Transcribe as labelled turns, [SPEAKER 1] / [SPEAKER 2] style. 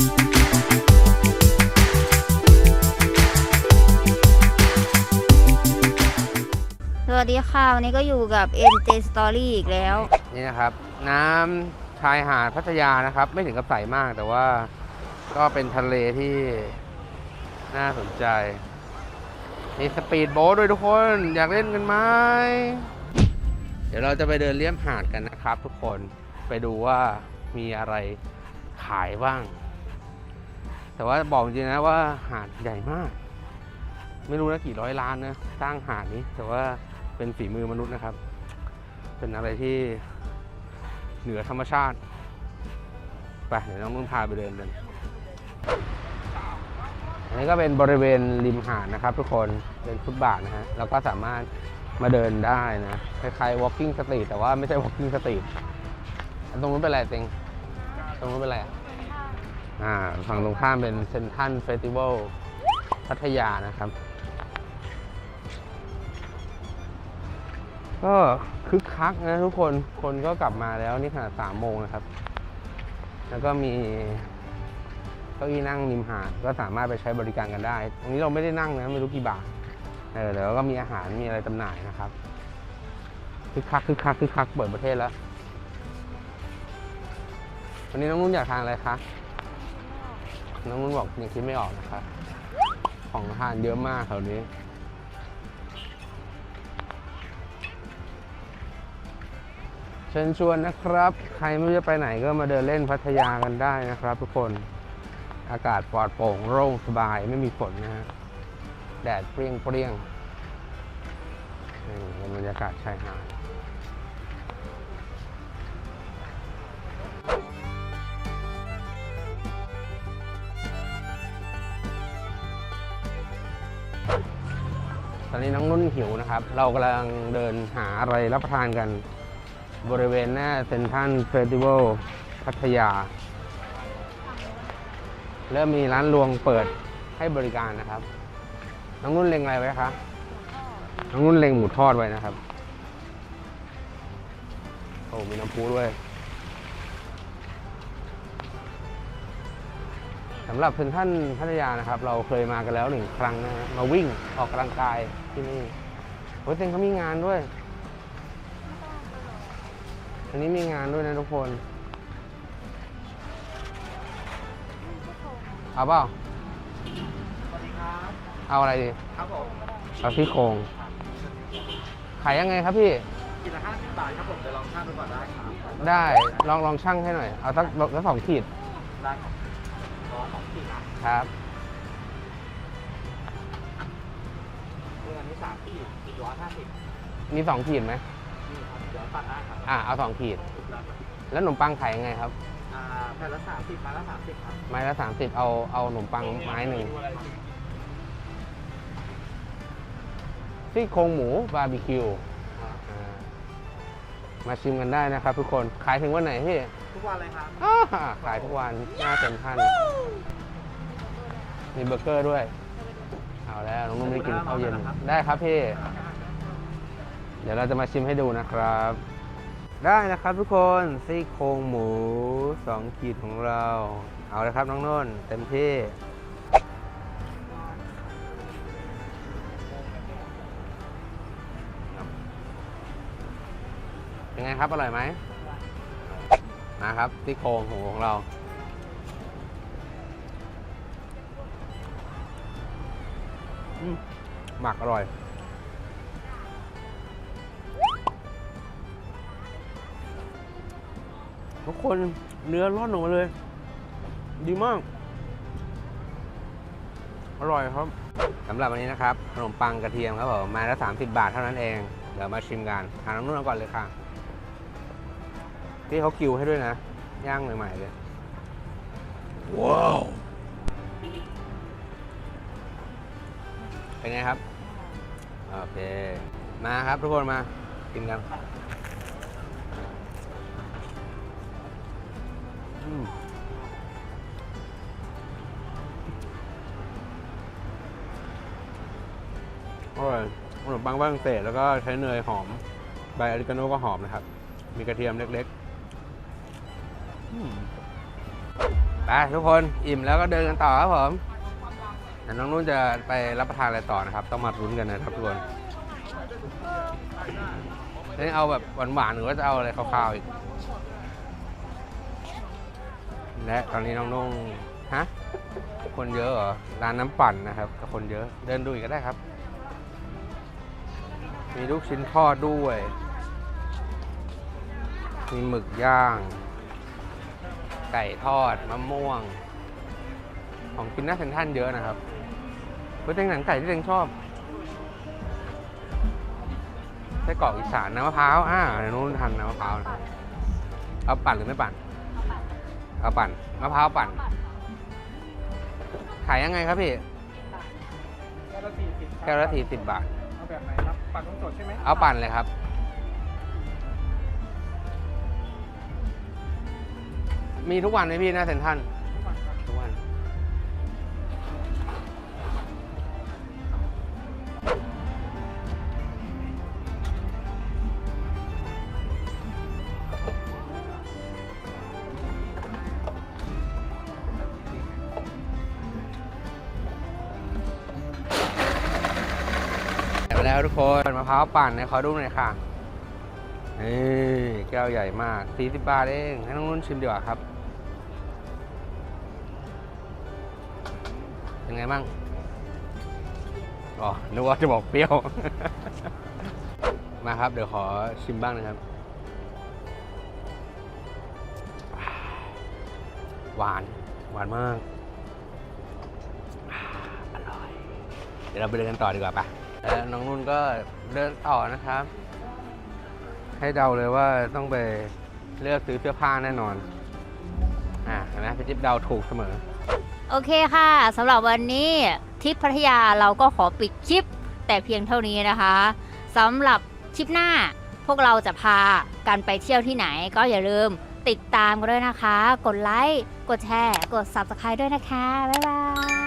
[SPEAKER 1] สวัสดีค่ะ วันนี้ก็อยู่กับ NJ Story อีกแล้ว
[SPEAKER 2] นี่นะครับ น้ำชายหาดพัทยานะครับ ไม่ถึงกับใสมากแต่ว่าก็เป็นทะเลที่น่าสนใจ มีสปีดโบ๊ทด้วยทุกคนอยากเล่นกันไหมเดี๋ยวเราจะไปเดินเลี่ยมหาดกันนะครับ ทุกคนไปดูว่ามีอะไรขายบ้าง แต่ว่าบอกจริงๆนะว่าหาดใหญ่มาก ไม่รู้นะกี่ร้อยล้านนะสร้างหาดนี้ แต่ว่าเป็นฝีมือมนุษย์นะครับ เป็นอะไรที่เหนือธรรมชาติไปเดี๋ยวน้องนุ่นพาไปเดินกันอันนี้ก็เป็นบริเวณริมหาดนะครับ ทุกคนเป็นฟุตบาทนะฮะเราก็สามารถมาเดินได้นะคล้ายๆ walking street แต่ว่าไม่ใช่ walking street ตรงนู้นเป็นอะไรเต็งตรงนู้นเป็นอะไร อ่าฝั่งตรงข้ามเป็นเซนทันเฟสติวัลพัทยานะครับ ก็คึกคักนะทุกคนคนก็กลับมาแล้วนี่ขนาดสามโมงนะครับ แล้วก็มีเก้าอี้นั่งริมหาดก็สามารถไปใช้บริการกันได้ ตรงนี้เราไม่ได้นั่งนะ ไม่รู้กี่บาทเออแล้วก็มีอาหารมีอะไรจำหน่ายนะครับคึกคักคึกคักคึกคักเปิดประเทศแล้ววันนี้น้องนุ่นอยากทานอะไรคะ น้องนุ่นบอกยังคิดไม่ออกนะคะ ของทานเยอะมากแถวนี้ เชิญชวนนะครับ ใครไม่รู้จะไปไหนก็มาเดินเล่นพัทยากันได้นะครับ ทุกคน อากาศปลอดโปร่งโล่งสบายไม่มีฝนนะฮะ แดดเปรี้ยงเปรี้ยงนี่เป็นบรรยากาศชายหาด ตอนนี้น้องนุ่นหิวนะครับ เรากำลังเดินหาอะไรรับประทานกัน บริเวณหน้าเซนทรัลเฟสติวัลพัทยา เริ่มมีร้านรวงเปิดให้บริการนะครับ น้องนุ่นเล็งอะไรไว้คะน้องนุ่นเล็งหมูทอดไว้นะครับ โอ้มีน้ำพุด้วย สำหรับเซนทรันพัทยานะครับ เราเคยมากันแล้วหนึ่งครั้งนะฮะมาวิ่งออกกำลังกายที่นี่โอ้ยเซนเขามีงานด้วย อันนี้มีงานด้วยนะทุกคนเอาเปล่า
[SPEAKER 3] สวัสดีครับ
[SPEAKER 2] เอาอะไรดี
[SPEAKER 3] ครับผม
[SPEAKER 2] เอาที่โครงขายยังไงครับพี่
[SPEAKER 3] กินละห้าสิบบาทครับผมเดี๋ยวลองช่างดูก่อนได้ครับ
[SPEAKER 2] ได้ลองลองช่างให้หน่อยเอาสักสักสองขีด
[SPEAKER 3] ได้ครับ ร้อยสองขีดนะครับเรื่องอันนี้สามขีดอีกร้อยห้าสิบ
[SPEAKER 2] มีสองขีดไหม
[SPEAKER 3] นี่ครับเดี๋ยวตัดได้ครับ
[SPEAKER 2] อ่าเอาสองขีดแล้วขนมปังขายยังไงครับ
[SPEAKER 3] อ่าแผ่นละสามสิบมาละสามสิบครับ
[SPEAKER 2] ไม้ละสามสิบเอาเอาขนมปังไม้หนึ่งซี่โครงหมูบาร์บีคิวอ่า มาชิมกันได้นะครับ ทุกคนขายถึงวันไหนพี่
[SPEAKER 3] ทุกวันเลยครับ
[SPEAKER 2] อ้าขายทุกวันหน้าเต็มท่านมีเบอร์เกอร์ด้วย เอาแล้วน้องนุ่มได้กินข้าวเย็นได้ครับพี่ เดี๋ยวเราจะมาชิมให้ดูนะครับ ได้นะครับทุกคนซี่โครงหมูสองขีดของเรา เอาเลยครับน้องนุ่นเต็มที่ เป็นไงครับอร่อยไหมมาครับซี่โครงหมูของเรา หมักอร่อย ทุกคนเนื้อร่อนออกมาเลย ดีมาก อร่อยครับสำหรับวันนี้นะครับ ขนมปังกระเทียมครับผมมาละ30 บาทเท่านั้นเอง เดี๋ยวมาชิมกันทานน้ำนุ่นก่อนเลยค่ะ ที่เขาคิวให้ด้วยนะ ย่างใหม่ๆเลย ว้าว เป็นไงครับ โอเค มาครับทุกคนมา กินกันอืมอร่อยขนมปังฝรั่งเศสแล้วก็ใช้เนยหอม ใบออริกาโน่ก็หอมนะครับ มีกระเทียมเล็กๆอืม ไปทุกคนอิ่มแล้วก็เดินกันต่อครับผมเดี๋ยวน้องนุ่นจะไปรับประทานอะไรต่อนะครับ ต้องมาลุ้นกันนะครับทุกคนนี่เอาแบบหวานๆหรือว่าจะเอาอะไรคาวๆอีก และตอนนี้น้องนุ่งฮะคนเยอะเหรอร้านน้ำปั่นนะครับแต่คนเยอะเดินดูอีกก็ได้ครับ มีลูกชิ้นทอดด้วย มีหมึกย่าง ไก่ทอดมะม่วง ของกินหน้าเซ็นทรัลเยอะนะครับเฮ้ยเป็นหนังไก่ที่เองชอบไส้กรอกอีสานน้ำมะพร้าวอ่าเดี๋ยวนู้นทันน้ำมะพร้าวนะครับเอาปั่นหรือไม่ปั่น เอาปั่นมะพร้าวปั่น ขายยังไงครับพี่
[SPEAKER 3] แก้วละสี่สิบ
[SPEAKER 2] แก้วละสี่สิบบาท
[SPEAKER 3] เอาแบบไหนครับ ปั่นนมสดใช่ไหม
[SPEAKER 2] เอาปั่นเลยครับ มีทุกวันไหมพี่หน้าเซ็นทรัล
[SPEAKER 3] ทุกวัน
[SPEAKER 2] ทุกวันไปแล้วทุกคนมะพร้าวปั่นนี่ยขอดูหน่อยค่ะนี่แก้วใหญ่มาก40บาทเอง ให้น้องนุ่นชิมดีกว่าครับ เป็นไงบ้าง อ๋อ นึกว่าจะบอกเปรี้ยว มาครับ เดี๋ยวขอชิมบ้างนะครับ หวาน หวานมาก อร่อย เดี๋ยวเราไปเดินกันต่อดีกว่าปะแล้วน้องนุ่นก็เดินต่อนะครับ ให้เดาเลยว่าต้องไปเลือกซื้อเสื้อผ้าแน่นอน อ่าเห็นไหมพี่จิ๊บเดาถูกเสมอ
[SPEAKER 1] โอเคค่ะสำหรับวันนี้ทริปพัทยาเราก็ขอปิดคลิป แต่เพียงเท่านี้นะคะสำหรับคลิปหน้า พวกเราจะพากันไปเที่ยวที่ไหน ก็อย่าลืมติดตามกันด้วยนะคะ กดไลค์ กดแชร์ กด Subscribe ด้วยนะคะ บ๊ายบาย